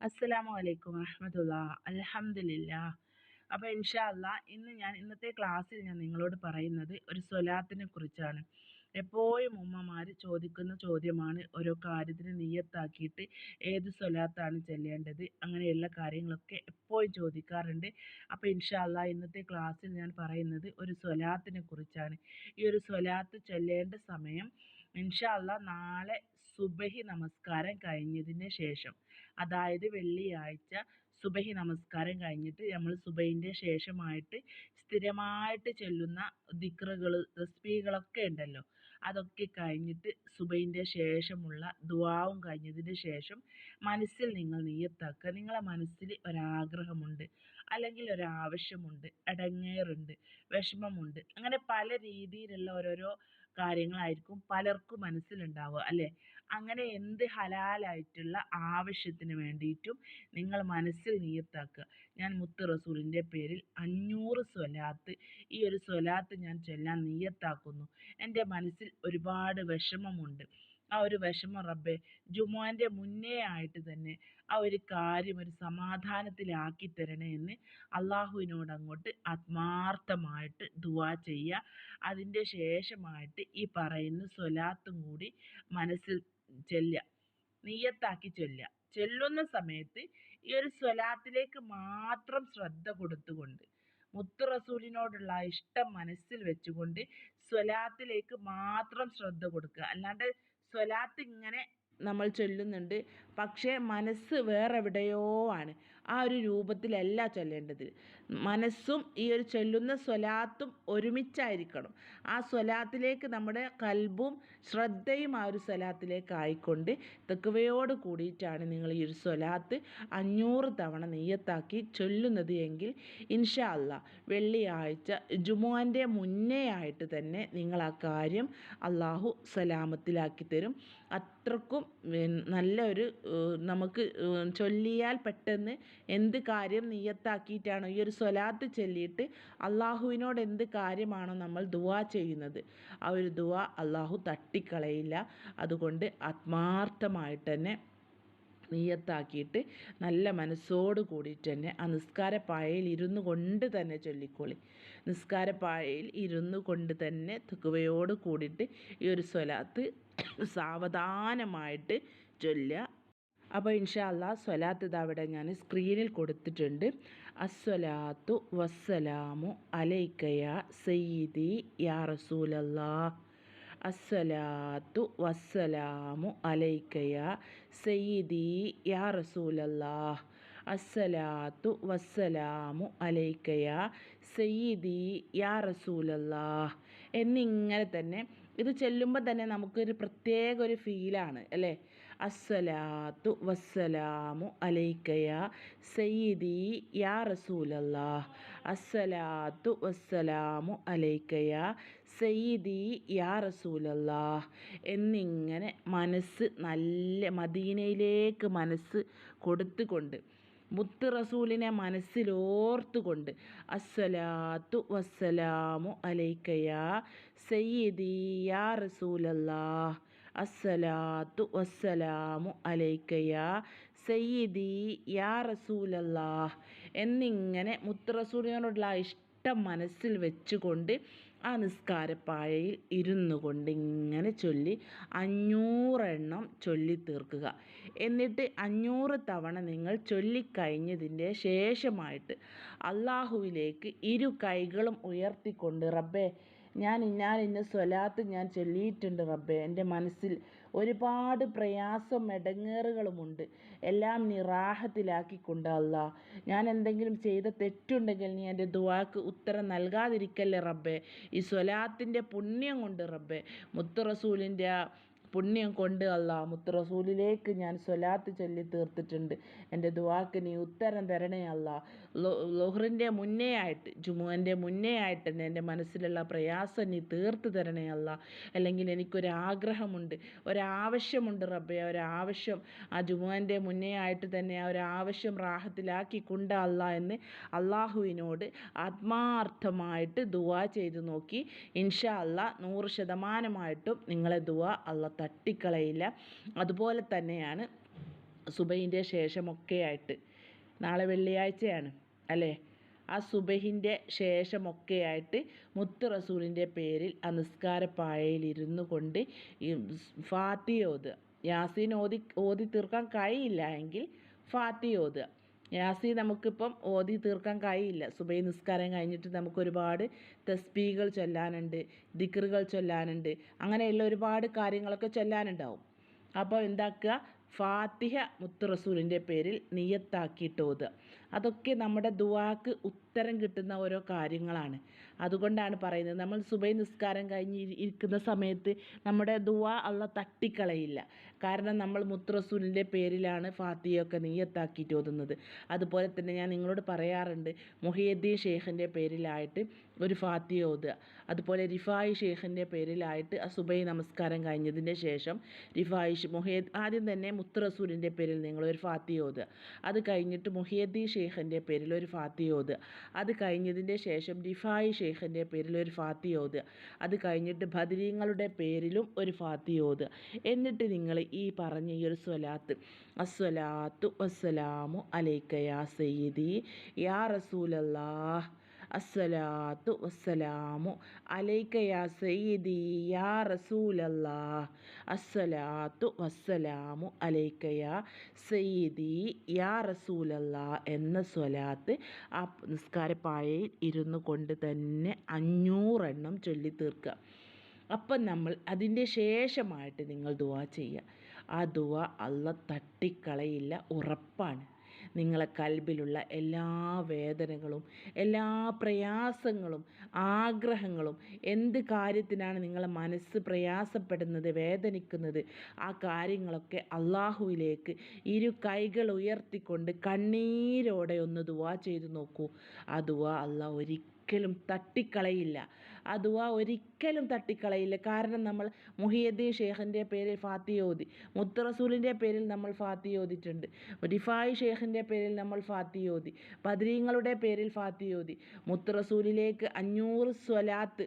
അസ്സലാമു അലൈക്കും വറഹമത്തുള്ള. അലഹമില്ല അപ്പോൾ ഇൻഷാല്ല ഇന്ന് ഞാൻ ഇന്നത്തെ ക്ലാസ്സിൽ ഞാൻ നിങ്ങളോട് പറയുന്നത് ഒരു സ്വലാത്തിനെ കുറിച്ചാണ്. എപ്പോഴും ഉമ്മമാർ ചോദിക്കുന്ന ചോദ്യമാണ് ഓരോ കാര്യത്തിന് നീയത്താക്കിയിട്ട് ഏത് സ്വലാത്താണ് ചെല്ലേണ്ടത് അങ്ങനെയുള്ള കാര്യങ്ങളൊക്കെ എപ്പോഴും ചോദിക്കാറുണ്ട്. അപ്പോൾ ഇൻഷാല്ല ഇന്നത്തെ ക്ലാസ്സിൽ ഞാൻ പറയുന്നത് ഒരു സ്വലാത്തിനെ കുറിച്ചാണ്. ഈ ഒരു സ്വലാത്ത് ചൊല്ലേണ്ട സമയം ഇൻഷാല്ല നാളെ സുബഹി നമസ്കാരം കഴിഞ്ഞതിന് ശേഷം. അതായത് വെള്ളിയാഴ്ച സുബഹി നമസ്കാരം കഴിഞ്ഞിട്ട് നമ്മൾ സുബഹിന്റെ ശേഷമായിട്ട് സ്ഥിരമായിട്ട് ചൊല്ലുന്ന ദിക്റുകൾ റെസിപ്പികളൊക്കെ ഉണ്ടല്ലോ. അതൊക്കെ കഴിഞ്ഞിട്ട് സുബഹിന്റെ ശേഷമുള്ള ദുആവും കഴിഞ്ഞതിന് ശേഷം മനസ്സിൽ നിങ്ങൾ നീയത്താക്കുക. നിങ്ങളെ മനസ്സിൽ ഒരാഗ്രഹമുണ്ട് അല്ലെങ്കിൽ ഒരാവശ്യമുണ്ട് ഇടങ്ങേറുണ്ട് വിഷമമുണ്ട്. അങ്ങനെ പല രീതിയിലുള്ള ഓരോരോ കാര്യങ്ങളായിരിക്കും പലർക്കും മനസ്സിലുണ്ടാവുക അല്ലേ? അങ്ങനെ എന്ത് ഹലാലായിട്ടുള്ള ആവശ്യത്തിന് വേണ്ടിയിട്ടും നിങ്ങൾ മനസ്സിൽ നിയത്താക്കുക. ഞാൻ മുത്ത് റസൂലിന്റെ പേരിൽ അഞ്ഞൂറ് സ്വലാത്ത് ഈ ഒരു സ്വലാത്ത് ഞാൻ ചൊല്ലാൻ നിയത്താക്കുന്നു. എന്റെ മനസ്സിൽ ഒരുപാട് വിഷമമുണ്ട്. ആ ഒരു വിഷമം റബ്ബെ ജുമുഅന്റെ മുന്നേ ആയിട്ട് തന്നെ ആ ഒരു കാര്യം ഒരു സമാധാനത്തിലാക്കി തരണേ എന്ന് അള്ളാഹുവിനോട് അങ്ങോട്ട് ആത്മാർത്ഥമായിട്ട് ദുവാ ചെയ്യുക അതിന്റെ ശേഷമായിട്ട് ഈ പറയുന്ന സ്വലാത്തും കൂടി മനസ്സിൽ ചെല്ലുക നീയത്താക്കി ചൊല്ലുക. ചെല്ലുന്ന സമയത്ത് ഈ ഒരു സ്വലാത്തിലേക്ക് മാത്രം ശ്രദ്ധ കൊടുത്തുകൊണ്ട് മുത്ത് റസൂലിനോടുള്ള ഇഷ്ടം മനസ്സിൽ വെച്ചുകൊണ്ട് സ്വലാത്തിലേക്ക് മാത്രം ശ്രദ്ധ കൊടുക്കുക. അല്ലാണ്ട് സ്വലാത്ത് ഇങ്ങനെ നമ്മൾ ചൊല്ലുന്നുണ്ട്. പക്ഷേ മനസ്സ് വേറെവിടെയോ ആണ്. ആ ഒരു രൂപത്തിലല്ല ചൊല്ലേണ്ടത്. മനസ്സും ഈ ഒരു ചൊല്ലുന്ന സ്വലാത്തും ഒരുമിച്ചായിരിക്കണം. ആ സ്വലാത്തിലേക്ക് നമ്മുടെ കൽബും ശ്രദ്ധയും ആ ഒരു സ്വലാത്തിലേക്ക് ആയിക്കൊണ്ട് തെക്കുവയോട് കൂടിയിട്ടാണ് നിങ്ങൾ ഈ ഒരു സ്വലാത്ത് അഞ്ഞൂറ് തവണ നെയ്യത്താക്കി ചൊല്ലുന്നത് എങ്കിൽ ഇൻഷാ അല്ല വെള്ളിയാഴ്ച ജുമുവാന്റെ മുന്നേ ആയിട്ട് തന്നെ നിങ്ങൾ ആ കാര്യം അള്ളാഹു സലാമത്തിലാക്കി തരും. അത്രക്കും നല്ലൊരു നമുക്ക് ചൊല്ലിയാൽ പെട്ടെന്ന് എന്ത് കാര്യം നിയത്താക്കിയിട്ടാണോ ഈ ഒരു സ്വലാത്ത് ചൊല്ലിയിട്ട് അള്ളാഹുവിനോട് എന്ത് കാര്യമാണോ നമ്മൾ ദുവാ ചെയ്യുന്നത്? ആ ഒരു ദുവാ അള്ളാഹു തട്ടിക്കളയില്ല. അതുകൊണ്ട് ആത്മാർത്ഥമായിട്ട് തന്നെ നീയത്താക്കിയിട്ട് നല്ല മനസ്സോട് കൂടിയിട്ട് തന്നെ ആ നിസ്കാരപ്പായയിൽ ഇരുന്നു കൊണ്ട് തന്നെ ചൊല്ലിക്കോളി. നിസ്കാരപ്പായയിൽ ഇരുന്നു കൊണ്ട് തന്നെ തുക്കുവയോട് കൂടിയിട്ട് ഈ ഒരു സ്വലാത്ത് സാവധാനമായിട്ട് ചൊല്ലുക. അപ്പോൾ ഇൻഷാല്ല സ്വലാത്ത് അവിടെ ഞാൻ സ്ക്രീനിൽ കൊടുത്തിട്ടുണ്ട്. അസ്വലാത്തു വസ്സലാമു അലൈക്കയ സയ്യിദി യാ റസൂലല്ലാ അസ്സലാത്തു വസ്സലാമു അലൈക്കയ സയ്യിദി യാ റസൂലല്ലാ അസ്സലാത്തു വസ്സലാമു അലൈക്കയ സയ്യിദി യാ റസൂലല്ലാ എന്നിങ്ങനെ തന്നെ ഇത് ചെല്ലുമ്പോൾ തന്നെ നമുക്കൊരു പ്രത്യേക ഒരു ഫീലാണ് അല്ലേ? അസ്സലാത്തു വസ്സലാമു അലൈക്കയ സയ്യിദി യാ റസൂലല്ലാഹ്. അസ്സലാത്തു വസ്സലാമു അലൈക്കയ സയ്യിദി യാ റസൂലല്ലാഹ്. എന്നിങ്ങനെ മനസ്സ് നല്ല മദീനയിലേക്ക് മനസ്സ് കൊടുത്തുകൊണ്ട് മുത്ത് റസൂലിനെ മനസ്സിലോർത്തുകൊണ്ട് അസ്സലാത്തു വസ്സലാമു അലൈക്കയ സയ്യിദി യാ റസൂലല്ലാ അസ്സലാത്തു വസ്സലാമു അലൈക്കയ സയ്യിദി യാ റസൂലല്ലാഹ്. എന്നിങ്ങനെ മുത്തറസൂലിനോടുള്ള ഇഷ്ടം മനസ്സിൽ വെച്ചുകൊണ്ട് ആ നിസ്കാരപ്പായയിൽ ഇരുന്നു കൊണ്ട് ഇങ്ങനെ ചൊല്ലി അഞ്ഞൂറെണ്ണം ചൊല്ലി തീർക്കുക. എന്നിട്ട് അഞ്ഞൂറ് തവണ നിങ്ങൾ ചൊല്ലിക്കഴിഞ്ഞതിന്റെ ശേഷമായിട്ട് അള്ളാഹുവിലേക്ക് ഇരു കൈകളും ഉയർത്തിക്കൊണ്ട് റബ്ബേ ഞാൻ ഇന്നാൽ ഇന്ന സ്വലാത്ത് ഞാൻ ചൊല്ലിയിട്ടുണ്ട് റബ്ബെ. എന്റെ മനസ്സിൽ ഒരുപാട് പ്രയാസം ഇടങ്ങേറുകളുമുണ്ട് എല്ലാം നീ റാഹത്തിലാക്കിക്കൊണ്ട് അല്ല. ഞാൻ എന്തെങ്കിലും ചെയ്ത തെറ്റുണ്ടെങ്കിൽ നീ എന്റെ ദുവാക്ക് ഉത്തരം നൽകാതിരിക്കല്ലേ റബ്ബെ. ഈ സ്വലാത്തിന്റെ പുണ്യം കൊണ്ട് റബ്ബെ. മുത്ത് റസൂലിന്റെ പുണ്യം കൊണ്ട് അല്ല മുത്തറസൂലിലേക്ക് ഞാൻ സ്വലാത്ത് ചൊല്ലി തീർത്തിട്ടുണ്ട്. എന്റെ ദുവാക്ക് നീ ഉത്തരം തരണേ അല്ല ലൊഹറിന്റെ മുന്നേ ആയിട്ട് ജുമുഅന്റെ മുന്നേ ആയിട്ട് തന്നെ എന്റെ മനസ്സിലുള്ള പ്രയാസം നീ തീർത്ത് തരണേ അല്ല അല്ലെങ്കിൽ എനിക്കൊരാഗ്രഹമുണ്ട് ഒരാവശ്യമുണ്ട് റബ്ബെ. ഒരാവശ്യം ആ ജുമുഅന്റെ മുന്നേ ആയിട്ട് തന്നെ ആ ഒരാവശ്യം റാഹത്തിലാക്കി കൊണ്ട് അല്ല എന്ന് അള്ളാഹുവിനോട് ആത്മാർത്ഥമായിട്ട് ദുവാ ചെയ്ത് നോക്കി. ഇൻഷാ അല്ല നൂറ് ശതമാനമായിട്ടും നിങ്ങളെ ദുവാ അല്ല തട്ടിക്കളയില്ല. അതുപോലെ തന്നെയാണ് സുബഹിന്റെ ശേഷമൊക്കെ ആയിട്ട് നാളെ വെള്ളിയാഴ്ചയാണ് അല്ലേ? ആ സുബഹിന്റെ ശേഷമൊക്കെ ആയിട്ട് മുത്ത് റസൂലിന്റെ പേരിൽ ആ നിസ്കാരപ്പായയിലിരുന്നു കൊണ്ട് ഈ ഫാത്തി യാസീൻ ഓതി ഓതി തീർക്കാൻ കഴിയില്ല എങ്കിൽ ഫാത്തി ഓതുക യാസീൻ നമുക്കിപ്പം ഓതി തീർക്കാൻ കഴിയില്ല. സുബൈ നിസ്കാരം കഴിഞ്ഞിട്ട് നമുക്ക് ഒരുപാട് തസ്ബീകൾ ചൊല്ലാനുണ്ട് ദിക്റുകൾ ചൊല്ലാനുണ്ട് അങ്ങനെയുള്ള ഒരുപാട് കാര്യങ്ങളൊക്കെ ചൊല്ലാനുണ്ടാവും. അപ്പോൾ എന്താക്കുക? ഫാത്തിഹ മുത്ത് റസൂലിന്റെ പേരിൽ നിയത്താക്കിയിട്ട് ഓതുക. അതൊക്കെ നമ്മുടെ ദുവാക്ക് ഉത്തരം കിട്ടുന്ന ഓരോ കാര്യങ്ങളാണ്. അതുകൊണ്ടാണ് പറയുന്നത്. നമ്മൾ സുബൈ നിസ്കാരം കഴിഞ്ഞ് ഇരി- ഇരിക്കുന്ന സമയത്ത് നമ്മുടെ ദുവാ അള്ള തട്ടിക്കളയില്ല. കാരണം നമ്മൾ മുത്ത് റസൂലിന്റെ പേരിലാണ് ഫാത്തിഹയൊക്കെ നീയത്താക്കിയിട്ട് ഓതുന്നത്. അതുപോലെ തന്നെ ഞാൻ നിങ്ങളോട് പറയാറുണ്ട് മുഹിയദ്ദീൻ ഷെയ്ഖിന്റെ പേരിലായിട്ട് ഒരു ഫാത്തിഹ ഓതുക. അതുപോലെ റിഫായി ഷെയ്ഖിന്റെ പേരിലായിട്ട് ആ സുബൈ നമസ്കാരം കഴിഞ്ഞതിന്റെ ശേഷം റിഫായി മുഹിയദ് ആദ്യം തന്നെ മുത്ത് റസൂലിന്റെ പേരിൽ നിങ്ങളൊരു ഒരു ഫാത്തിഹ ഓതുക. അത് കഴിഞ്ഞിട്ട് മുഹിയുദ്ദീൻ ഷെയ്ഖിന്റെ പേരിൽ ഒരു ഫാത്തിഹ ഓതുക. അത് കഴിഞ്ഞതിന്റെ ശേഷം ഡിഫായി ഷെയ്ഖിന്റെ പേരിൽ ഒരു ഫാത്തിഹ ഓതുക. അത് കഴിഞ്ഞിട്ട് ബദരീങ്ങളുടെ പേരിലും ഒരു ഫാത്തി ഓതുക. എന്നിട്ട് നിങ്ങൾ ഈ പറഞ്ഞ ഈ ഒരു സ്വലാത്ത് അസ്വലാത്തു വസ്സലാമു അലൈക്ക യാ സയ്യിദി യാ റസൂലല്ലാഹ് അസ്സലാത്തു വസ്സലാമു അലൈക്ക യാ സയ്യിദി യാ റസൂലല്ലാ അസ്സലാത്തു വസ്സലാമു അലൈക്ക യാ സയ്യിദി യാ റസൂലല്ലാ എന്ന സ്വലാത്ത് ആ നിസ്കാരപ്പായയിൽ ഇരുന്നു കൊണ്ട് തന്നെ അഞ്ഞൂറെണ്ണം ചൊല്ലി തീർക്കുക അപ്പം നമ്മൾ അതിന്റെ ശേഷമായിട്ട് നിങ്ങൾ ദുവാ ചെയ്യുക. ആ ദുവാ അള്ള തട്ടിക്കളയില്ല ഉറപ്പാണ്. നിങ്ങളെ കൽബിലുള്ള എല്ലാ വേദനകളും എല്ലാ പ്രയാസങ്ങളും ആഗ്രഹങ്ങളും എന്ത് കാര്യത്തിനാണ് നിങ്ങളെ മനസ്സ് പ്രയാസപ്പെടുന്നത് വേദനിക്കുന്നത് ആ കാര്യങ്ങളൊക്കെ അള്ളാഹുവിലേക്ക് ഇരു കൈകൾ ഉയർത്തിക്കൊണ്ട് കണ്ണീരോടെ ഒന്ന് ദുവാ ചെയ്തു നോക്കൂ. ആ ദുവാ അള്ളാഹ് ഒരിക്കലും തട്ടിക്കളയില്ല. ആ ഒരിക്കലും തട്ടിക്കളയില്ല. കാരണം നമ്മൾ മുഹിയുദ്ദീൻ ഷേഖിന്റെ പേരിൽ ഫാത്തിഹ ഓതി മുത്ത് റസൂലിന്റെ പേരിൽ നമ്മൾ ഫാത്തിഹ ഓതിയിട്ടുണ്ട്. റിഫായി ഷേഖിന്റെ പേരിൽ നമ്മൾ ഫാത്തിഹ ഓതി ബദ്രീങ്ങളുടെ പേരിൽ ഫാത്തിഹ ഓതി മുത്ത് റസൂലിലേക്ക് അഞ്ഞൂറ് സ്വലാത്ത്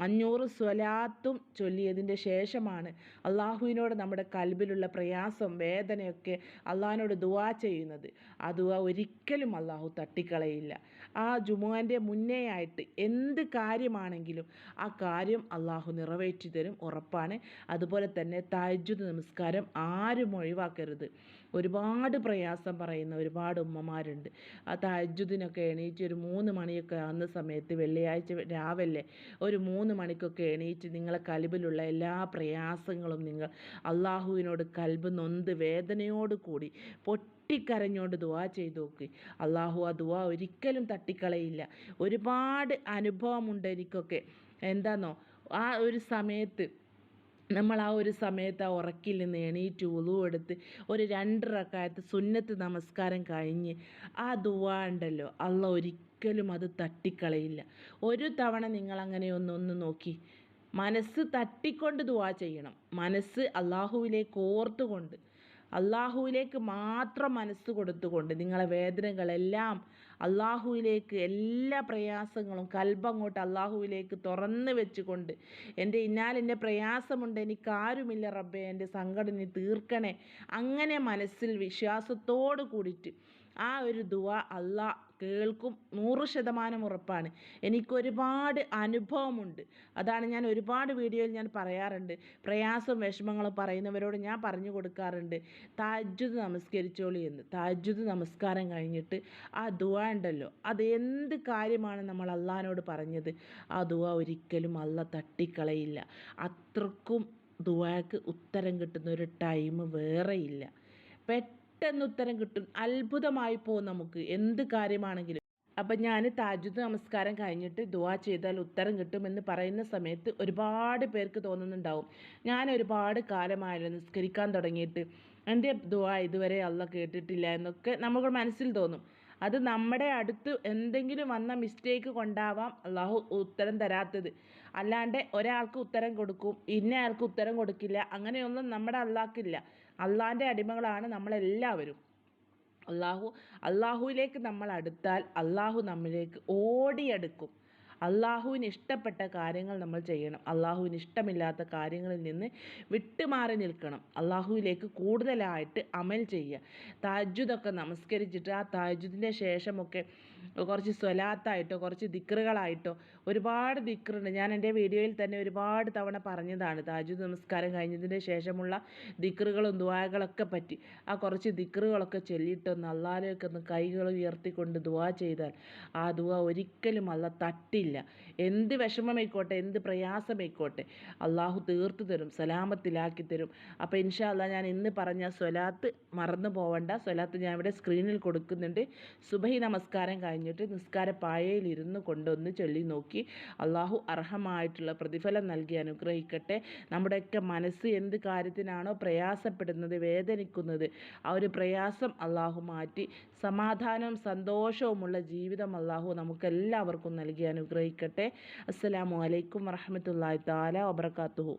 അഞ്ഞൂറ് സ്വലാത്തും ചൊല്ലിയതിന്റെ ശേഷമാണ് അള്ളാഹുവിനോട് നമ്മുടെ കൽബിലുള്ള പ്രയാസം വേദനയൊക്കെ അള്ളാഹിനോട് ദുവാ ചെയ്യുന്നത്. ആ ദുവാ ഒരിക്കലും അള്ളാഹു തട്ടിക്കളയില്ല. ആ ജുമുഅന്റെ മുന്നേ ആയിട്ട് എന്ത് കാര്യമാണെങ്കിലും ആ കാര്യം അള്ളാഹു നിറവേറ്റി തരും ഉറപ്പാണ്. അതുപോലെ തന്നെ താജ്ജുദ് നമസ്കാരം ആരും ഒഴിവാക്കരുത്. ഒരുപാട് പ്രയാസം പറയുന്ന ഒരുപാട് ഉമ്മമാരുണ്ട്. ആ തഹജുദിനൊക്കെ എണീറ്റ് ഒരു മൂന്ന് മണിയൊക്കെ ആകുന്ന സമയത്ത് വെള്ളിയാഴ്ച രാവിലെ ഒരു മൂന്ന് മണിക്കൊക്കെ എണീറ്റ് നിങ്ങളെ കലിബിലുള്ള എല്ലാ പ്രയാസങ്ങളും നിങ്ങൾ അള്ളാഹുവിനോട് കൽബ് നൊന്ത് വേദനയോട് കൂടി പൊട്ടിക്കരഞ്ഞുകൊണ്ട് ദുവാ ചെയ്ത് നോക്ക്. അള്ളാഹു ആ ദുവാ ഒരിക്കലും തട്ടിക്കളയില്ല. ഒരുപാട് അനുഭവമുണ്ട് എനിക്കൊക്കെ. എന്താന്നോ? ആ ഒരു സമയത്ത് നമ്മൾ ആ ഒരു സമയത്ത് ആ ഉറക്കിൽ നിന്ന് എണീറ്റ് ഉളു എടുത്ത് ഒരു രണ്ട് റക്കായത്ത് സുന്നത്ത് നമസ്കാരം കഴിഞ്ഞ് ആ ദുവാ ഉണ്ടല്ലോ അള്ള ഒരിക്കലും അത് തട്ടിക്കളയില്ല. ഒരു തവണ നിങ്ങൾ അങ്ങനെ ഒന്ന് ഒന്ന് നോക്കി. മനസ്സ് തട്ടിക്കൊണ്ട് ദുവാ ചെയ്യണം. മനസ്സ് അള്ളാഹുവിലേക്ക് ഓർത്തുകൊണ്ട് അള്ളാഹുവിലേക്ക് മാത്രം മനസ്സ് കൊടുത്തുകൊണ്ട് നിങ്ങളെ വേദനകളെല്ലാം അള്ളാഹുവിലേക്ക് എല്ലാ പ്രയാസങ്ങളും കൽബങ്ങോട്ട് അള്ളാഹുവിലേക്ക് തുറന്ന് വെച്ചുകൊണ്ട് എന്റെ ഇന്നാലിന്റെ പ്രയാസമുണ്ട് എനിക്കാരുമില്ല റബ്ബെ എന്റെ സങ്കടം നീ തീർക്കണേ. അങ്ങനെ മനസ്സിൽ വിശ്വാസത്തോട് കൂടിയിട്ട് ആ ഒരു ദുവ അള്ളാ കേൾക്കും നൂറ് ശതമാനം ഉറപ്പാണ്. എനിക്കൊരുപാട് അനുഭവമുണ്ട്. അതാണ് ഞാൻ ഒരുപാട് വീഡിയോയിൽ ഞാൻ പറയാറുണ്ട്. പ്രയാസം വിഷമങ്ങളും പറയുന്നവരോട് ഞാൻ പറഞ്ഞു കൊടുക്കാറുണ്ട്. താജ്ജുദ് നമസ്കരിച്ചോളി എന്ന്. താജ്ജുദ് നമസ്കാരം കഴിഞ്ഞിട്ട് ആ ദുവ ഉണ്ടല്ലോ. അത് എന്ത് കാര്യമാണ് നമ്മൾ അള്ളഹാനോട് പറഞ്ഞത്? ആ ദുവ ഒരിക്കലും അള്ള തട്ടിക്കളയില്ല. അത്രക്കും ദുവാക്ക് ഉത്തരം കിട്ടുന്ന ഒരു ടൈം വേറെയില്ല പെട്ടെന്ന് ഉത്തരം കിട്ടും. അത്ഭുതമായി പോകും നമുക്ക്. എന്ത് കാര്യമാണെങ്കിലും. അപ്പം ഞാൻ താജുദ് നമസ്കാരം കഴിഞ്ഞിട്ട് ദുവാ ചെയ്താൽ ഉത്തരം കിട്ടുമെന്ന് പറയുന്ന സമയത്ത് ഒരുപാട് പേർക്ക് തോന്നുന്നുണ്ടാവും. ഞാൻ ഒരുപാട് കാലമായല്ലോ നിസ്കരിക്കാൻ തുടങ്ങിയിട്ട്. എന്റെ ദുവാ ഇതുവരെ അല്ല കേട്ടിട്ടില്ല എന്നൊക്കെ നമുക്ക് മനസ്സിൽ തോന്നും. അത് നമ്മുടെ അടുത്ത് എന്തെങ്കിലും വന്ന മിസ്റ്റേക്ക് കൊണ്ടാവാം അള്ളാഹു ഉത്തരം തരാത്തത്. അല്ലാണ്ട് ഒരാൾക്ക് ഉത്തരം കൊടുക്കും ഇന്നയാൾക്ക് ഉത്തരം കൊടുക്കില്ല അങ്ങനെയൊന്നും നമ്മുടെ അള്ളാഹ്ക്കില്ല അള്ളാഹിന്റെ അടിമകളാണ് നമ്മളെല്ലാവരും. അള്ളാഹു അള്ളാഹുവിലേക്ക് നമ്മൾ അടുത്താൽ അള്ളാഹു നമ്മിലേക്ക് ഓടിയെടുക്കും. അള്ളാഹുവിന് ഇഷ്ടപ്പെട്ട കാര്യങ്ങൾ നമ്മൾ ചെയ്യണം. അള്ളാഹുവിന് ഇഷ്ടമില്ലാത്ത കാര്യങ്ങളിൽ നിന്ന് വിട്ടുമാറി നിൽക്കണം. അള്ളാഹുവിലേക്ക് കൂടുതലായിട്ട് അമൽ ചെയ്യുക. താജ്ജുദൊക്കെ നമസ്കരിച്ചിട്ട് ആ താജ്ജുദിന്റെ ശേഷമൊക്കെ കുറച്ച് സ്വലാത്തായിട്ടോ കുറച്ച് ദിക്റുകളായിട്ടോ ഒരുപാട് ദിക്റുണ്ട്. ഞാൻ എന്റെ വീഡിയോയിൽ തന്നെ ഒരുപാട് തവണ പറഞ്ഞതാണ് താജു നമസ്കാരം കഴിഞ്ഞതിന്റെ ശേഷമുള്ള ദിക്റുകളും ദുവാകളൊക്കെ പറ്റി. ആ കുറച്ച് ദിക്റുകളൊക്കെ ചൊല്ലിയിട്ടൊന്ന് അള്ളാഹിലേക്ക് ഒന്ന് കൈകൾ ഉയർത്തിക്കൊണ്ട് ദുവാ ചെയ്താൽ ആ ദുവ ഒരിക്കലും അല്ല തട്ടില്ല. എന്ത് വിഷമമായിക്കോട്ടെ എന്ത് പ്രയാസമായിക്കോട്ടെ അള്ളാഹു തീർത്തു തരും സലാമത്തിലാക്കി തരും. അപ്പോൾ ഇൻഷാല്ല ഞാൻ ഇന്ന് പറഞ്ഞ സ്വലാത്ത് മറന്നു പോവണ്ട. സ്വലാത്ത് ഞാൻ ഇവിടെ സ്ക്രീനിൽ കൊടുക്കുന്നുണ്ട്. സുബഹി നമസ്കാരം കഴിഞ്ഞിട്ട് നിസ്കാര പായയിൽ ഇരുന്ന് കൊണ്ടൊന്ന് ചൊല്ലി നോക്കി അള്ളാഹു അർഹമായിട്ടുള്ള പ്രതിഫലം നൽകി അനുഗ്രഹിക്കട്ടെ. നമ്മുടെയൊക്കെ മനസ്സ് എന്ത് കാര്യത്തിനാണോ പ്രയാസപ്പെടുന്നത് വേദനിക്കുന്നത് ആ ഒരു പ്രയാസം അള്ളാഹു മാറ്റി. സമാധാനവും സന്തോഷവുമുള്ള ജീവിതം അള്ളാഹു നമുക്കെല്ലാവർക്കും നൽകി അനുഗ്രഹിക്കട്ടെ. അസ്സലാമു അലൈക്കും വറഹമത്തല്ലാഹി താല വബർക്കാത്തുഹു